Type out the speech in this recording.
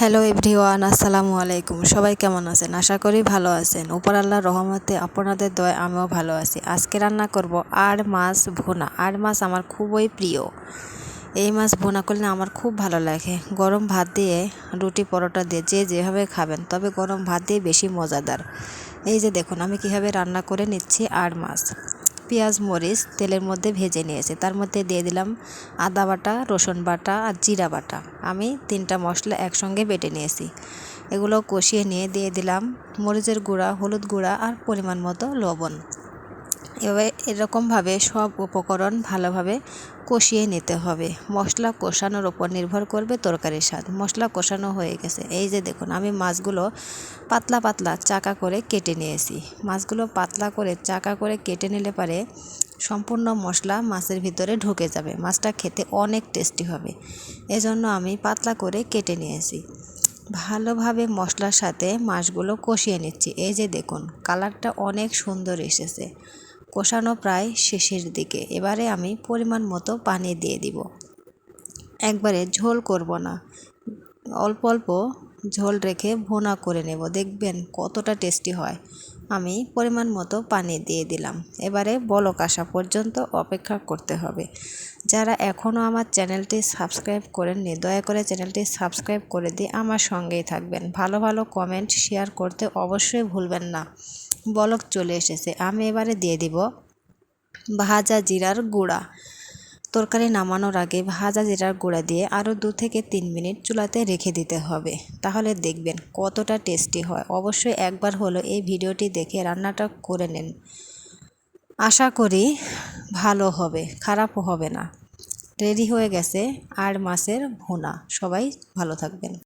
Hello everyone আসসালামু আলাইকুম। সবাই কেমন আছেন? আশা করি ভালো আছেন। উপর আল্লাহর রহমতে আপনাদের দয় আমিও ভালো আছি। আজকে রান্না করব আর মাছ ভুনা। আর মাছ আমার খুবই প্রিয়। এই মাছ ভুনা করলে আমার খুব ভালো লাগে। গরম ভাত দিয়ে রুটি পরোটা দিয়ে যে যেভাবে খাবেন, তবে গরম ভাত দিয়ে বেশি মজাদার। এই যে দেখুন, আমি কীভাবে রান্না করে নিচ্ছি আর মাছ। পেঁয়াজ, মরিচ তেলের মধ্যে ভেজে নিয়েছি। তার মধ্যে দিয়ে দিলাম আদা বাটা, রসুন বাটা আর জিরা বাটা। আমি তিনটা মশলা একসঙ্গে বেটে নিয়েছি। এগুলো কষিয়ে নিয়ে দিয়ে দিলাম মরিচের গুঁড়া, হলুদ গুঁড়া আর পরিমাণ মতো লবণ। এবার এরকমভাবে সব উপকরণ ভালোভাবে কষিয়ে নিতে হবে। মশলা কষানোর ওপর নির্ভর করবে তরকারির স্বাদ। মশলা কষানো হয়ে গেছে। এই যে দেখুন, আমি মাছগুলো পাতলা পাতলা চাকা করে কেটে নিয়েছি। মাছগুলো পাতলা করে চাকা করে কেটে নিলে পারে সম্পূর্ণ মশলা মাছের ভিতরে ঢুকে যাবে। মাছটা খেতে অনেক টেস্টি হবে। এজন্য আমি পাতলা করে কেটে নিয়েছি। ভালোভাবে মশলার সাথে মাছগুলো কষিয়ে নিচ্ছি। এই যে দেখুন, কালারটা অনেক সুন্দর এসেছে। কষানো প্রায় শেষের দিকে। এবারে আমি পরিমাণ মতো পানি দিয়ে দিব। একবারে ঝোল করব না। অল্প অল্প ঝোল রেখে ভোনা করে নেব। দেখবেন কতটা টেস্টি হয়। আমি পরিমাণ মতো পানি দিয়ে দিলাম। এবারে বলক আসা পর্যন্ত অপেক্ষা করতে হবে। যারা এখনও আমার চ্যানেলটি সাবস্ক্রাইব করেননি, দয়া করে চ্যানেলটি সাবস্ক্রাইব করে দিয়ে আমার সঙ্গেই থাকবেন। ভালো ভালো কমেন্ট শেয়ার করতে অবশ্যই ভুলবেন না। বলক চলে এসেছে। আমি এবারে দিয়ে দিব ভাজা জিরার গুঁড়া। তরকারি নামানোর আগে ভাজা জিরার গুঁড়া দিয়ে আরও দু থেকে তিন মিনিট চুলাতে রেখে দিতে হবে। তাহলে দেখবেন কতটা টেস্টি হয়। অবশ্যই একবার হলো এই ভিডিওটি দেখে রান্নাটা করে নেন। আশা করি ভালো হবে খারাপও হবে না। রেডি হয়ে গেছে আর মাছের ভুনা। সবাই ভালো থাকবেন।